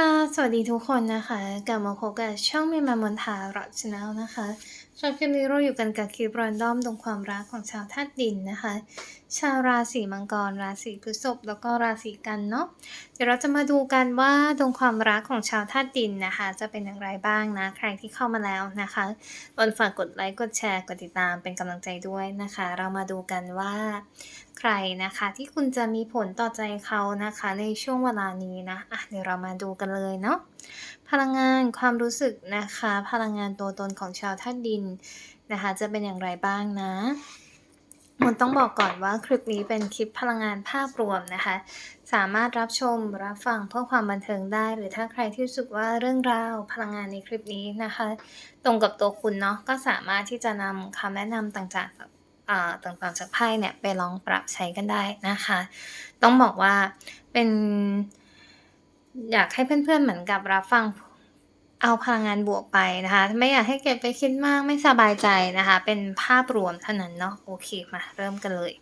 ค่ะ สวัสดีทุกคนนะคะ กลับมาพบกับช่องเมมามนทารอชแนลนะคะสำหรับคลิปนี้เราอยู่กันกับคลิปรันดอมตรงความรักของชาวธาตุดินนะคะ ชาวราศีมังกร ราศีพฤษภแล้วก็ราศีกันเนาะ เดี๋ยวเราจะมาดูกันว่าดวงความรักของชาวธาตุดินนะคะ จะเป็นอย่างไรบ้างนะ ใครที่เข้ามาแล้วนะคะบนฝากกดไลค์ กดแชร์ กดติดตามเป็นกำลังใจด้วยนะคะ เรามาดูกันว่า รนะคะที่คุณจะมีผลต่อใจเขานะคะในช่วงเวลานี้นะอะเดี๋ยวเรามาดูกันเลยเนาะพลังงานความรู้สึกนะคะ พลังงานตัวตนของชาวธาตุดินนะคะ จะเป็นอย่างไรบ้างนะมันต้องบอกก่อนว่าคลิปนี้เป็นคลิปพลังงานภาพรวมนะคะ สามารถรับชมรับฟังเพื่อความบันเทิงได้ หรือถ้าใครที่รู้สึกว่าเรื่องราวพลังงานในคลิปนี้นะคะ ตรงกับตัวคุณเนาะก็สามารถที่จะนำคำแนะนำต่างๆ ต่างๆจากไพ่เนี่ยไปลองปรับใช้กันได้นะคะ ต้องบอกว่าเป็นอยากให้เพื่อนๆเหมือนกับรับฟังเอาพลังงานบวกไปนะคะ ไม่อยากให้เก็บไปคิดมากไม่สบายใจนะคะ เป็นภาพรวมเท่านั้นเนาะโอเคมาเริ่มกันเลย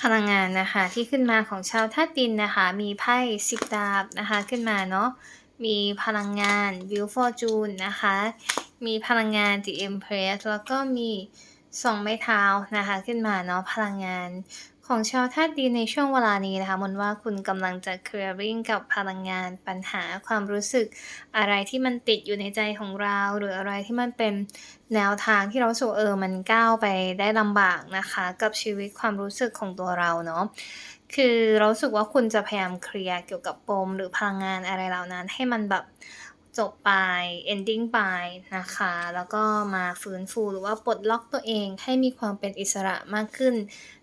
พลังงานนะคะที่ขึ้นมาของชาวธาตุดินนะคะ มีไพ่สิบดาบนะคะขึ้นมาเนาะมีพลังงาน View Fortune นะคะ มีพลังงาน The Empress แล้วก็มีสองไม้เท้านะคะขึ้นมาเนาะพลังงานของชาวธาตุดินในช่วงเวลานี้นะคะมนว่าคุณกำลังจะ clearing กับพลังงานปัญหาความรู้สึก อะไรที่มันติดอยู่ในใจของเรา หรืออะไรที่มันเป็นแนวทางที่เราสูเออมันก้าวไปได้ลำบากนะคะ กับชีวิตความรู้สึกของตัวเราเนาะคือเราสึกว่าคุณจะพยายามเคลียร์เกี่ยวกับปม หรือพลังงานอะไรเหล่านั้น ให้มันแบบ จบไป ending ไปนะคะ แล้วก็มาฟื้นฟูหรือว่าปลดล็อกตัวเองให้มีความเป็นอิสระมากขึ้น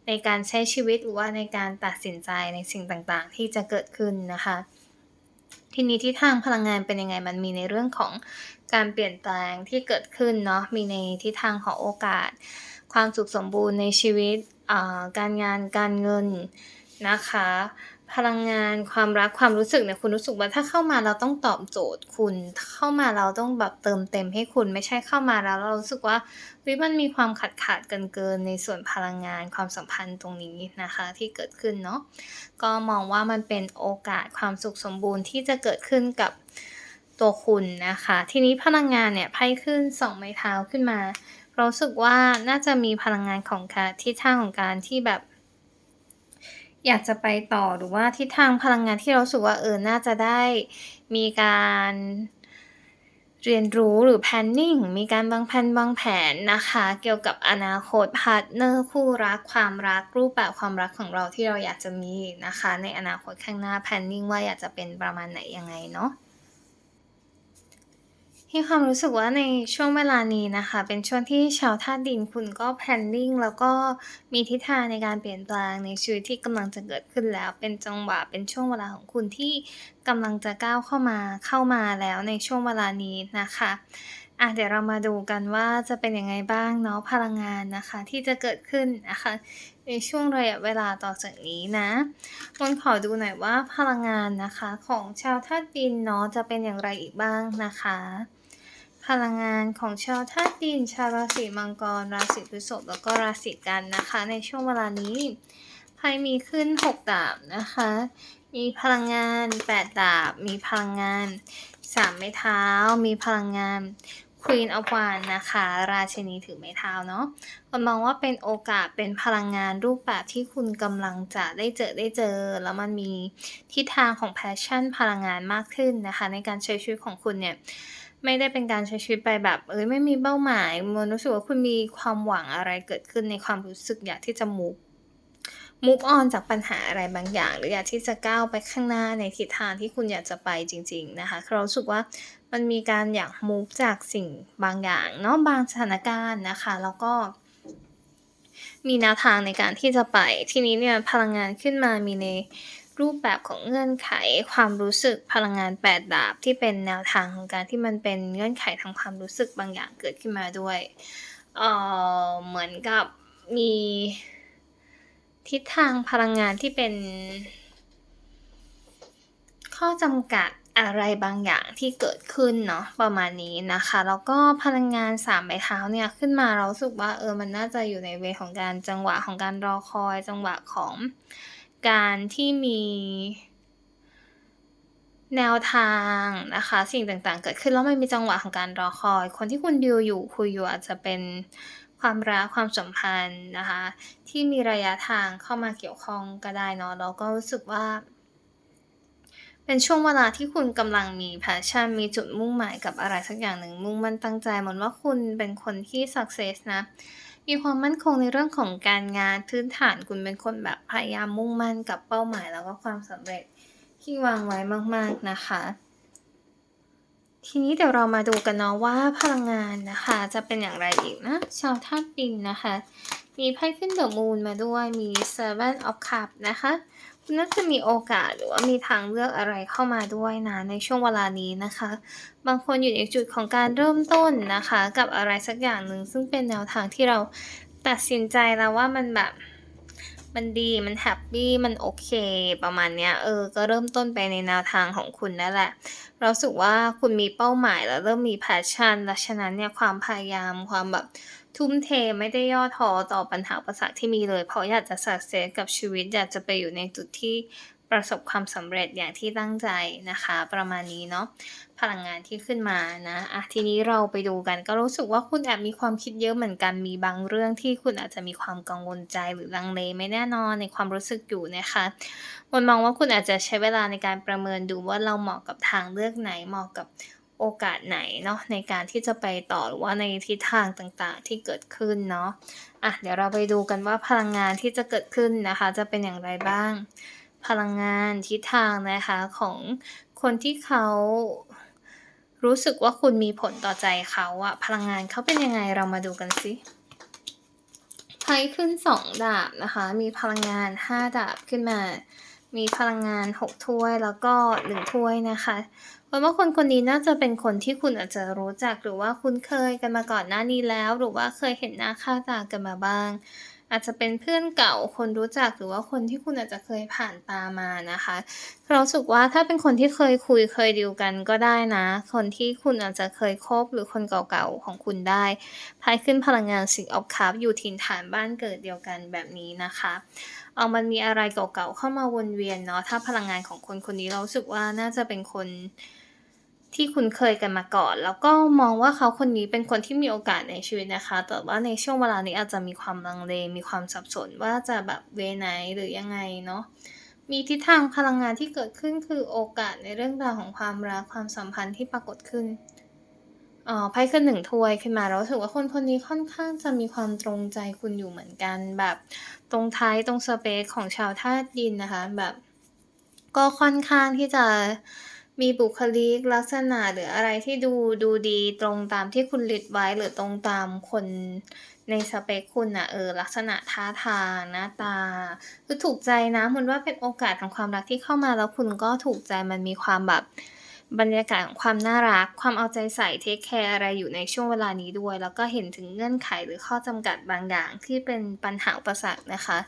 ในการใช้ชีวิตหรือว่าในการตัดสินใจในสิ่งต่างๆ ที่จะเกิดขึ้นนะคะ ทีนี้ที่ทางพลังงานเป็นยังไงมันมีในเรื่องของการเปลี่ยนแปลงที่เกิดขึ้นเนาะมีในทิศทางของโอกาส ความสุขสมบูรณ์ในชีวิตการงานการเงินนะคะ พลังงานความรักความรู้สึกเนี่ยคุณรู้สึกว่าถ้าเข้ามาเราต้องตอบโจทย์คุณเข้ามาเราต้องแบบเติมเต็มให้คุณไม่ใช่เข้ามาแล้วเรารู้สึกว่าวิมันมีความขัดขาดกันเกินในส่วนพลังงานความสัมพันธ์ตรงนี้นะคะ ที่เกิดขึ้นเนาะก็มองว่ามันเป็นโอกาสความสุขสมบูรณ์ที่จะเกิดขึ้นกับตัวคุณนะคะ ทีนี้พลังงานเนี่ยไพ่ขึ้นสองไม้เท้าขึ้นมารู้สึกว่าน่าจะมีพลังงานของการทิศทางของการที่แบบ อยากจะไปต่อหรือว่าทิศทางพลังงานที่เราสึกว่าเออ น่าจะได้มีการเรียนรู้หรือ planning มีการวางแผนวางแผนนะคะ เกี่ยวกับอนาคตพาร์ทเนอร์คู่รักความรักรูปแบบความรักของเราที่เราอยากจะมีนะคะ ในอนาคตข้างหน้า planning ว่าอยากจะเป็นประมาณไหนยังไงเนาะ มีความรู้สึกว่าในช่วงเวลานี้นะคะ เป็นช่วงที่ชาวธาตุดินคุณก็ planning แล้วก็มีทิศทางในการเปลี่ยนแปลงในชีวิตที่กำลังจะเกิดขึ้นแล้ว เป็นจังหวะเป็นช่วงเวลาของคุณที่กำลังจะก้าวเข้ามาเข้ามาแล้วในช่วงเวลานี้นะคะอะเดี๋ยวเรามาดูกันว่าจะเป็นยังไงบ้างเนาะพลังงานนะคะ ที่จะเกิดขึ้นนะคะในช่วงระยะเวลาต่อจากนี้นะมนขอดูหน่อยว่าพลังงานนะคะของชาวธาตุดินเนาะจะเป็นอย่างไรอีกบ้างนะคะ พลังงานของชาวธาตุดิน ชาวราศีมังกร ราศีพฤษภแล้วก็ราศีกันนะคะ ในช่วงเวลานี้ไพ่มีขึ้น 6 ดาบนะคะ มีพลังงาน 8 ดาบ มีพลังงาน 3 ไม้เท้า มีพลังงาน Queen of Wands นะคะ ราชินีถือไม้เท้าเนาะคนมองว่าเป็นโอกาสเป็นพลังงานรูปแบบที่คุณกำลังจะได้เจอได้เจอ แล้วมันมีทิศทางของแพชชั่นพลังงานมากขึ้นนะคะ ในการใช้ชีวิตของคุณเนี่ย ไม่ได้เป็นการใช้ชีวิตไปแบบ เอ้ยไม่มีเป้าหมายมันรู้สึกว่าคุณมีความหวังอะไรเกิดขึ้นในความรู้สึกอยากที่จะมุกมุกออนจากปัญหาอะไรบางอย่าง หรืออยากที่จะก้าวไปข้างหน้าในทิศทางที่คุณอยากจะไปจริง ๆนะคะเราสึกว่ามันมีการอยากมุกจากสิ่งบางอย่างเนาะบางสถานการณ์นะคะ แล้วก็ มีแนวทางในการที่จะไป ทีนี้เนี่ยพลังงานขึ้นมามีใน รูปแบบของเงื่อนไขความรู้สึกพลังงานแปดดาบ ที่เป็นแนวทางของการที่มันเป็นเงื่อนไขทางความรู้สึกบางอย่างเกิดขึ้นมาด้วยเอ่อเหมือนกับมีทิศทางพลังงานที่เป็น ข้อจำกัดอะไรบางอย่างที่เกิดขึ้นเนาะประมาณนี้นะคะ แล้วก็พลังงานสามใบเท้าเนี่ยขึ้นมาเราสึกว่าเออมันน่าจะอยู่ในเวของการจังหวะของการรอคอยจังหวะของ การที่มีแนวทางนะคะ สิ่งต่างๆ เกิดขึ้นแล้วมันมีจังหวะของการรอคอย คนที่คุณดีลอยู่คุยอยู่อาจจะเป็นความรักความสัมพันธ์นะคะ ที่มีระยะทางเข้ามาเกี่ยวข้องก็ได้เนาะแล้วก็รู้สึกว่า เป็นช่วงเวลาที่คุณกำลังมี passion มีจุดมุ่งหมายกับอะไรสักอย่างหนึ่งมุ่งมั่นตั้งใจเหมือนว่าคุณเป็นคนที่ success นะ มีความมั่นคงในเรื่องของการงานพื้นฐานคุณเป็นคนแบบพยายามมุ่งมั่นกับเป้าหมายแล้วก็ความสำเร็จที่วางไว้มาก ๆนะคะ ทีนี้เดี๋ยวเรามาดูกันเนาะว่าพลังงานนะคะ จะเป็นอย่างไรอีกนะ ชาวธาตุดินนะคะ มีไพ่ขึ้นเดอะมูนมาด้วยมี Seven of Cups นะคะ น่าจะมีโอกาสหรือว่ามีทางเลือกอะไรเข้ามาด้วยนะในช่วงเวลานี้นะคะ บางคนอยู่ในจุดของการเริ่มต้นนะคะ กับอะไรสักอย่างหนึ่งซึ่งเป็นแนวทางที่เราตัดสินใจแล้วว่ามันแบบมันดีมันแฮปปี้มันโอเค ประมาณเนี้ยเออ ก็เริ่มต้นไปในแนวทางของคุณนั่นแหละเรารู้สึกว่าคุณมีเป้าหมายแล้วเริ่มมี passion และฉะนั้นเนี่ยความพยายามความแบบทุ่มเทไม่ได้ย่อท้อต่อปัญหาอุปสรรคที่มีเลย เพราะอยากจะ success กับชีวิตอยากจะไปอยู่ในจุดที่ประสบความสำเร็จอย่างที่ตั้งใจนะคะ ประมาณนี้เนาะพลังงานที่ขึ้นมานะอะทีนี้เราไปดูกันก็รู้สึกว่าคุณแอบมีความคิดเยอะเหมือนกันมีบางเรื่องที่คุณอาจจะมีความกังวลใจหรือลังเลไม่แน่นอนในความรู้สึกอยู่นะคะมนมองว่าคุณอาจจะใช้เวลาในการประเมินดูว่าเราเหมาะกับทางเลือกไหนเหมาะกับ โอกาสไหนเนาะในการที่จะไปต่อหรือว่าในทิศทางต่างๆที่เกิดขึ้นเนาะอะเดี๋ยวเราไปดูกันว่าพลังงานที่จะเกิดขึ้นนะคะ จะเป็นอย่างไรบ้าง พลังงานทิศทางนะคะของคนที่เขารู้สึกว่าคุณมีผลต่อใจเขาอะพลังงานเขาเป็นยังไงเรามาดูกันสิไพ่ขึ้น 2 ดาบนะคะ มีพลังงาน 5 ดาบขึ้นมา มีพลังงาน 6 ถ้วยแล้วก็ 1 ถ้วยนะคะ มนว่าคนคนนี้น่าจะเป็นคนที่คุณอาจจะรู้จักหรือว่าคุ้นเคยกันมาก่อนหน้านี้แล้ว หรือว่าเคยเห็นหน้าค่าตากันมาบ้าง อาจจะเป็นเพื่อนเก่าคนรู้จักหรือว่าคนที่คุณอาจจะเคยผ่านตามานะคะเราสึกว่าถ้าเป็นคนที่เคยคุยเคยดีลกันก็ได้นะ คนที่คุณอาจจะเคยคบหรือคนเก่าๆของคุณได้ไพ่ขึ้นพลังงาน Six of Cups อยู่ถิ่นฐานบ้านเกิดเดียวกันแบบนี้นะคะเอ่อมันมีอะไรเก่าๆเข้ามาวนเวียนเนาะถ้าพลังงานของคนคนนี้เราสึกว่าน่าจะเป็นคน ที่คุ้นเคยกันมาก่อน แล้วก็มองว่าเขาคนนี้เป็นคนที่มีโอกาสในชีวิตนะคะ แต่ว่าในช่วงเวลานี้อาจจะมีความลังเล มีความสับสนว่าจะแบบเวไหนหรือยังไงเนาะ มีทิศทางพลังงานที่เกิดขึ้นคือโอกาสในเรื่องราวของความรักความสัมพันธ์ที่ปรากฏขึ้นอ่อไพ่ขึ้น1ถ้วยขึ้นมาเรารู้สึกว่าคนคนนี้ค่อนข้างจะมีความตรงใจคุณอยู่เหมือนกันแบบตรงไทป์ตรงสเปกของชาวธาตุดินนะคะแบบ ก็ค่อนข้างที่จะ มีบุคลิกลักษณะหรืออะไรที่ดูดูดีตรงตามที่คุณลิสต์ไว้หรือตรงตามคนในสเปกคุณน่ะเออลักษณะท่าทางหน้าตาคือถูกใจนะมนว่าเป็นโอกาสของความรักที่เข้ามาแล้วคุณก็ถูกใจมันมีความแบบบรรยากาศของความน่ารัก ความเอาใจใส่เทกแคร์อะไรอยู่ในช่วงเวลานี้ด้วย แล้วก็เห็นถึงเงื่อนไขหรือข้อจำกัดบางอย่างที่เป็นปัญหาอุปสรรคนะคะ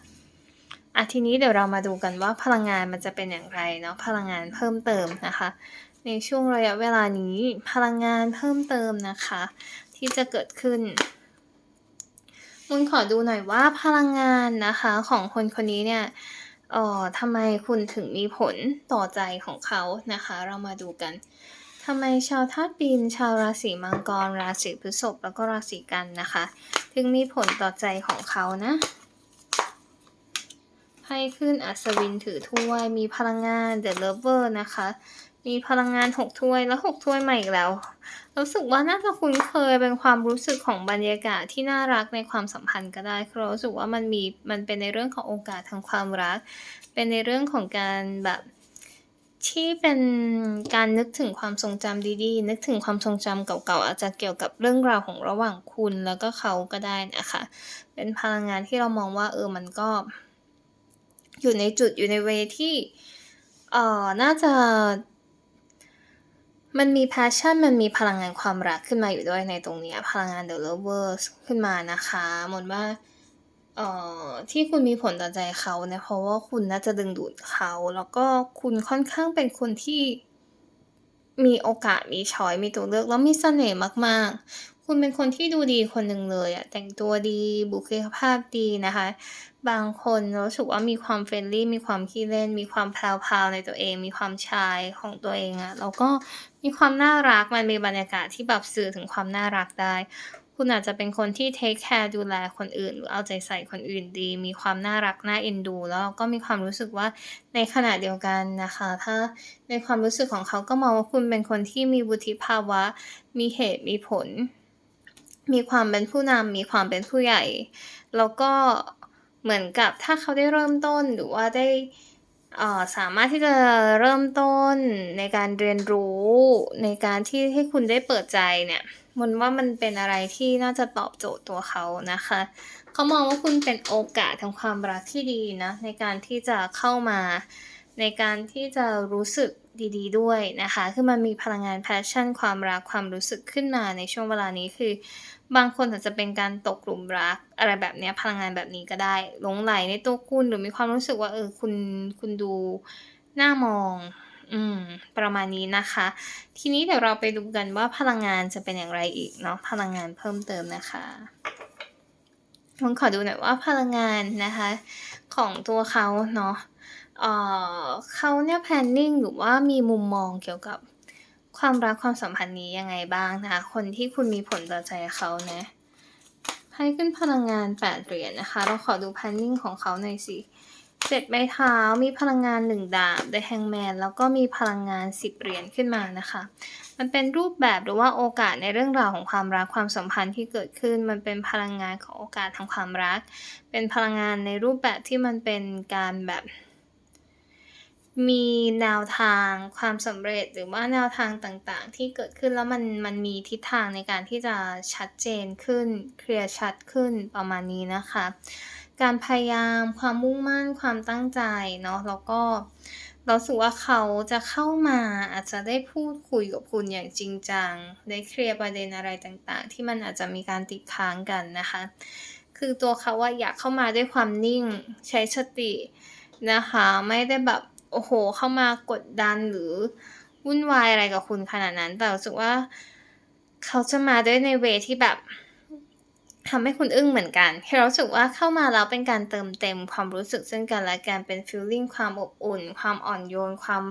อะทีนี้เดี๋ยวเรามาดูกันว่าพลังงานมันจะเป็นอย่างไรเนาะพลังงานเพิ่มเติมนะคะ ในช่วงระยะเวลานี้พลังงานเพิ่มเติมนะคะ ที่จะเกิดขึ้นมนขอดูหน่อยว่าพลังงานนะคะของคนคนนี้เนี่ยเอ่อทำไมคุณถึงมีผลต่อใจของเขานะคะ เรามาดูกันทำไมชาวธาตุดิน ชาวราศีมังกร ราศีพฤษภแล้วก็ราศีกันนะคะ ถึงมีผลต่อใจของเขานะ ไพ่ขึ้นอัศวินถือถ้วย มีพลังงาน The Lover นะคะ มีพลังงาน 6 ถ้วยแล้ว 6 ถ้วยมาอีกแล้ว รู้สึกว่าน่าจะคุ้นเคยเป็นความรู้สึกของบรรยากาศที่น่ารักในความสัมพันธ์ก็ได้คือรารู้สึกว่ามันมีมันเป็นในเรื่องของโอกาสทางความรัก เป็นในเรื่องของการแบบที่เป็นการนึกถึงความทรงจำดีๆ นึกถึงความทรงจำเก่าๆ อาจจะเกี่ยวกับเรื่องราวของระหว่างคุณแล้วก็เขาก็ได้นะคะ เป็นพลังงานที่เรามองว่าเออ มันก็ อยู่ในจุดอยู่ในเวที่เอ่อน่าจะ มันมี passion มันมีพลังงานความรักขึ้นมาอยู่ด้วยในตรงนี้พลังงาน The Lovers ขึ้นมานะคะมนว่าเอ่อที่คุณมีผลต่อใจเขาเนี่ยเพราะว่าคุณน่าจะดึงดูดเขา แล้วก็คุณค่อนข้างเป็นคนที่มีโอกาสมีชอยมีตัวเลือกแล้วมีเสน่ห์มาก ๆ คุณเป็นคนที่ดูดีคนหนึ่งเลยอะแต่งตัวดีบุคลิกภาพดีนะคะ บางคนรู้สึกว่ามีความ friendly มีความขี้เล่น มีความแพรวๆในตัวเอง มีความชายของตัวเองอะแล้วก็มีความน่ารักมันมีบรรยากาศที่แบบสื่อถึงความน่ารักได้ คุณอาจจะเป็นคนที่เทกแคร์ดูแลคนอื่น หรือเอาใจใส่คนอื่นดี มีความน่ารักน่าเอ็นดู แล้วก็มีความรู้สึกว่าในขณะเดียวกันนะคะ ถ้าในความรู้สึกของเขาก็มองว่าคุณเป็นคนที่มีวุฒิภาวะ มีเหตุมีผล มีความเป็นผู้นำมีความเป็นผู้ใหญ่ แล้วก็เหมือนกับถ้าเขาได้เริ่มต้นหรือว่าได้อ่อสามารถที่จะเริ่มต้นในการเรียนรู้ในการที่ให้คุณได้เปิดใจเนี่ยมันว่ามันเป็นอะไรที่น่าจะตอบโจทย์ตัวเขานะคะเขามองว่าคุณเป็นโอกาสทางความรักที่ดีนะในการที่จะเข้ามา ในการที่จะรู้สึก ดีๆ ด้วยนะคะ คือมันมีพลังงาน passion ความรักความรู้สึกขึ้นมาในช่วงเวลานี้คือบางคนอาจจะเป็นการตกหลุมรัก อะไรแบบเนี้ยพลังงานแบบนี้ก็ได้หลงใหลในตัวคุณหรือมีความรู้สึกว่าเออคุณคุณดูน่ามองอืมประมาณนี้นะคะ ทีนี้เดี๋ยวเราไปดูกันว่าพลังงานจะเป็นอย่างไรอีกเนาะพลังงานเพิ่มเติมนะคะมนขอดูหน่อยว่าพลังงานนะคะ ของตัวเขาเนาะ เอ่อเขาเนี่ย planning หรือว่ามีมุมมองเกี่ยวกับความรักความสัมพันธ์นี้ยังไงบ้างนะคะ คนที่คุณมีผลต่อใจเขานะไพ่ขึ้นพลังงาน8เหรียญนะคะ เราขอดู planning ของเขาหน่อยสิ7ไม้เท้ามีพลังงาน1ดาบ The Hangman แล้วก็มีพลังงาน10เหรียญขึ้นมานะคะ มันเป็นรูปแบบหรือว่าโอกาสในเรื่องราวของความรักความสัมพันธ์ที่เกิดขึ้น มันเป็นพลังงานของโอกาสทางความรัก เป็นพลังงานในรูปแบบที่มันเป็นการแบบ มีแนวทางความสำเร็จหรือว่าแนวทางต่างๆ ที่เกิดขึ้นแล้วมันมันมีทิศทางในการที่จะชัดเจนขึ้น เคลียร์ชัดขึ้นประมาณนี้นะคะ การพยายามความมุ่งมั่นความตั้งใจเนาะแล้วก็เรารู้สึกว่าเขาจะเข้ามาอาจจะได้พูดคุยกับคุณอย่างจริงจัง ได้เคลียร์ประเด็นอะไรต่างๆ ที่มันอาจจะมีการติดค้างกันนะคะ คือตัวเขาอะอยากเข้ามาด้วยความนิ่งใช้สตินะคะ ไม่ได้แบบ โอ้โฮเข้ามากดดันหรือวุ่นวายอะไรกับคุณขนาดนั้น แต่รู้สึกว่าเขาจะมาด้วยในเวที่แบบทำให้คุณอึ้งเหมือนกันคือเรารู้สึกว่าเข้ามาแล้วเป็นการเติมเต็มความรู้สึกซึ่งกันและกันเป็นฟีลลิ่งความอบอุ่น ความอ่อนโยน ความ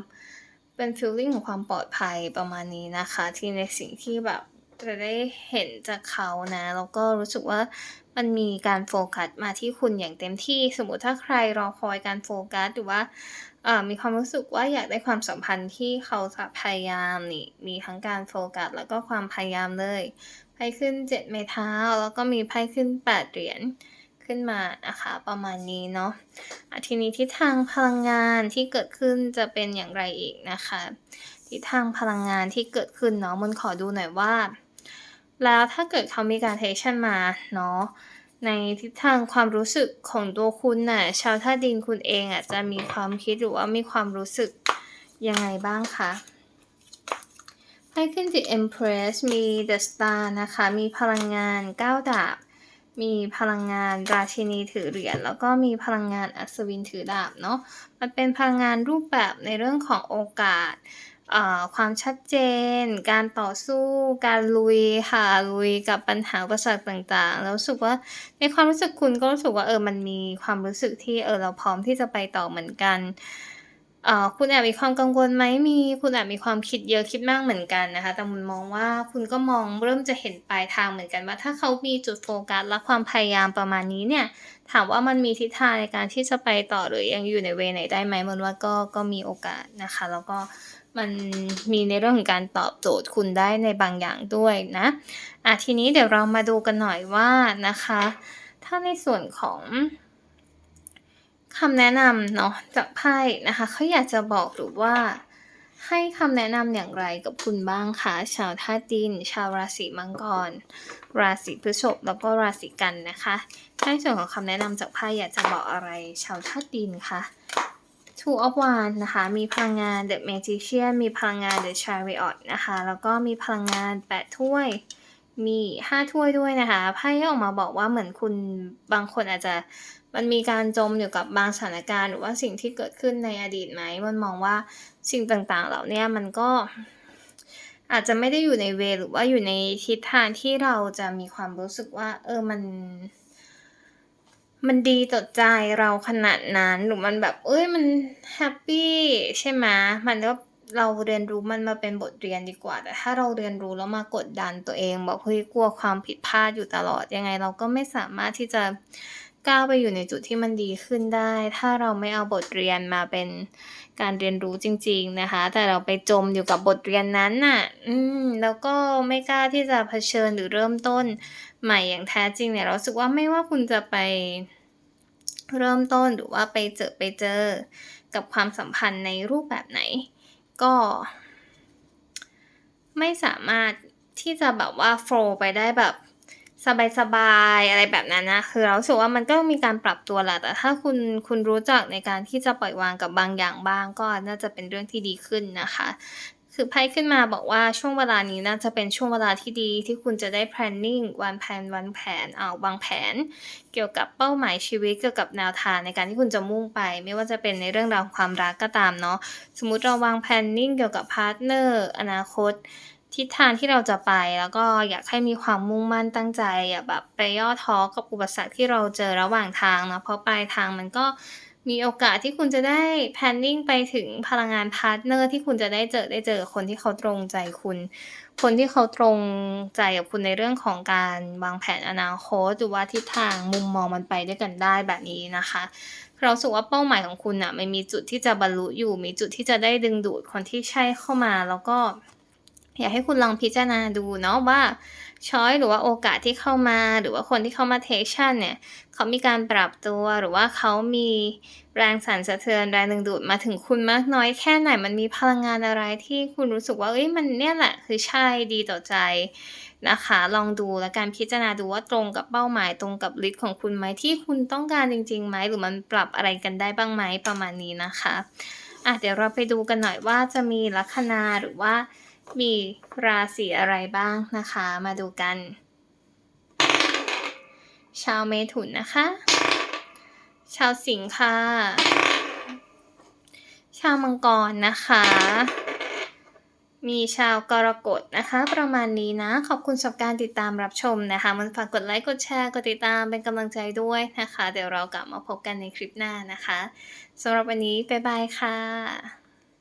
เป็นฟีลลิ่งของความปลอดภัยประมาณนี้นะคะ ที่ในสิ่งที่แบบจะได้เห็นจากเขานะแล้วก็รู้สึกว่ามันมีการโฟกัสมาที่คุณอย่างเต็มที่ สมมุติถ้าใครรอคอยการโฟกัสหรือว่า อ่อมีความรู้สึกว่าอยากได้ความสัมพันธ์ที่เขาจะพยายามนี่ มีทั้งการโฟกัสแล้วก็ความพยายามเลยไพ่ขึ้น7ไม้เท้า แล้วก็มีไพ่ขึ้น8เหรียญขึ้นมานะคะ ประมาณนี้เนาะอาทีนี้ทิศทางพลังงานที่เกิดขึ้นจะเป็นอย่างไรอีกนะคะ ทิศทางพลังงานที่เกิดขึ้นเนาะมนขอดูหน่อยว่า แล้วถ้าเกิดเขามีการ tension มาเนาะ ในทิศทางความรู้สึกของตัวคุณน่ะชาวธาตุดินคุณเองอะจะมีความคิดหรือว่ามีความรู้สึกยังไงบ้างคะ?ไพ่ขึ้น The Empress มี The Star นะคะ มีพลังงาน9ดาบ มีพลังงานราชินีถือเหรียญ แล้วก็มีพลังงานอัศวินถือดาบเนาะ มันเป็นพลังงานรูปแบบในเรื่องของโอกาส อ่าความชัดเจน การต่อสู้ การลุยค่ะลุยกับปัญหาอุปสรรคต่างๆ แล้วรู้สึกว่าในความรู้สึกคุณก็รู้สึกว่าเออมันมีความรู้สึกที่เออเราพร้อมที่จะไปต่อเหมือนกันเอ่อคุณแอบมีความกังวลไหม?มี คุณแอบมีความคิดเยอะคิดมากเหมือนกันนะคะ แต่มนมองว่าคุณก็มองเริ่มจะเห็นปลายทางเหมือนกันว่าถ้าเขามีจุดโฟกัสและความพยายามประมาณนี้เนี่ย ถามว่ามันมีทิศทางในการที่จะไปต่อหรือยังอยู่ในเวไหนได้ไหม?มนว่าก็ก็มีโอกาสนะคะ แล้วก็ มันมีในเรื่องของการตอบโจทย์คุณได้ในบางอย่างด้วยนะอ่าทีนี้เดี๋ยวเรามาดูกันหน่อยว่านะคะ ถ้าในส่วนของคำแนะนำเนาะจากไพ่นะคะเขาอยากจะบอกหรือว่าให้คำแนะนำอย่างไรกับคุณบ้างคะ?ชาวธาตุดิน ชาวราศีมังกร ราศีพฤษภแล้วก็ราศีกันนะคะถ้าในส่วนของคำแนะนำจากไพ่อยากจะบอกอะไรชาวธาตุดินคะ? Two of Wands นะคะ มีพลังงาน The Magician มีพลังงาน The Chariot นะคะ แล้วก็มีพลังงาน 8 ถ้วย มี 5 ถ้วยด้วยนะคะไพ่ออกมาบอกว่าเหมือนคุณบางคนอาจจะมันมีการจมอยู่กับบางสถานการณ์หรือว่าสิ่งที่เกิดขึ้นในอดีตไหม?มันมองว่าสิ่งต่างๆ เหล่านี้มันก็อาจจะไม่ได้อยู่ในเวหรือว่าอยู่ในทิศทางที่เราจะมีความรู้สึกว่า เออมัน มันดีต่อใจเราขนาดนั้นหรือมันแบบ เอ้ยมันแฮปปี้ใช่ไหมมันก็เราเรียนรู้มันมาเป็นบทเรียนดีกว่า แต่ถ้าเราเรียนรู้แล้วมากดดันตัวเองบอกเฮ้ยกลัวความผิดพลาดอยู่ตลอดยังไง เราก็ไม่สามารถที่จะก้าวไปอยู่ในจุดที่มันดีขึ้นได้ ถ้าเราไม่เอาบทเรียนมาเป็น การเรียนรู้จริง ๆนะคะ แต่เราไปจมอยู่กับบทเรียนนั้นน่ะ อืม แล้วก็ไม่กล้าที่จะเผชิญหรือเริ่มต้นใหม่อย่างแท้จริงเนี่ยเราสึกว่าไม่ว่าคุณจะไปเริ่มต้นหรือว่าไปเจอไปเจอกับความสัมพันธ์ในรูปแบบไหน ก็ ไม่สามารถที่จะแบบว่าโฟล์ไปได้แบบ สบายๆอะไรแบบนั้นนะ คือเราสึกว่ามันก็มีการปรับตัวแหละแต่ถ้าคุณคุณรู้จักในการที่จะปล่อยวางกับบางอย่างบ้าง ก็น่าจะเป็นเรื่องที่ดีขึ้นนะคะ คือไพ่ขึ้นมาบอกว่าช่วงเวลานี้น่าจะเป็นช่วงเวลาที่ดีที่คุณจะได้ planning วางแพลนวางแผนอ่าวางแผน เกี่ยวกับเป้าหมายชีวิตเกี่ยวกับแนวทางในการที่คุณจะมุ่งไป ไม่ว่าจะเป็นในเรื่องราวความรักก็ตามเนาะสมมุติเราวาง planning เกี่ยวกับพาร์ตเนอร์อนาคต ทิศทางที่เราจะไปแล้วก็อยากให้มีความมุ่งมั่นตั้งใจ อย่าแบบไปย่อท้อกับอุปสรรคที่เราเจอระหว่างทางเนาะเพราะปลายทางมันก็มีโอกาสที่คุณจะได้ planning ไปถึงพลังงานพาร์ตเนอร์ที่คุณจะได้เจอได้เจอคนที่เขาตรงใจคุณ คนที่เขาตรงใจกับคุณในเรื่องของการวางแผนอนาคตหรือว่าทิศทางมุมมองมันไปด้วยกันได้แบบนี้นะคะ เราสึกว่าเป้าหมายของคุณน่ะมันมีจุดที่จะบรรลุอยู่ มีจุดที่จะได้ดึงดูดคนที่ใช่เข้ามาแล้วก็ อยากให้คุณลองพิจารณาดูเนาะว่าช็อยหรือว่าโอกาสที่เข้ามา หรือว่าคนที่เข้ามาเทกชั่นเนี่ยเขามีการปรับตัวหรือว่าเขามีแรงสั่นสะเทือนแรงดึงดูดมาถึงคุณมากน้อยแค่ไหนมันมีพลังงานอะไรที่คุณรู้สึกว่าเฮ้ยมันเนี่ยแหละคือใช่ดีต่อใจนะคะ ลองดูแล้วกันพิจารณาดูว่าตรงกับเป้าหมายตรงกับฤทธิ์ของคุณไหมที่คุณต้องการจริงๆไหมหรือมันปรับอะไรกันได้บ้างไหมประมาณนี้นะคะอ่าเดี๋ยวเราไปดูกันหน่อยว่าจะมีลัคนาหรือว่า มีราศีอะไรบ้างนะคะ มาดูกัน ชาวเมถุนนะคะ ชาวสิงห์ค่ะ ชาวมังกรนะคะ มีชาวกรกฎนะคะ ประมาณนี้นะ ขอบคุณสำหรับการติดตามรับชมนะคะมันฝากกดไลค์ กดแชร์ กดติดตามเป็นกำลังใจด้วยนะคะ เดี๋ยวเรากลับมาพบกันในคลิปหน้านะคะสำหรับวันนี้ บ๊ายบายค่ะ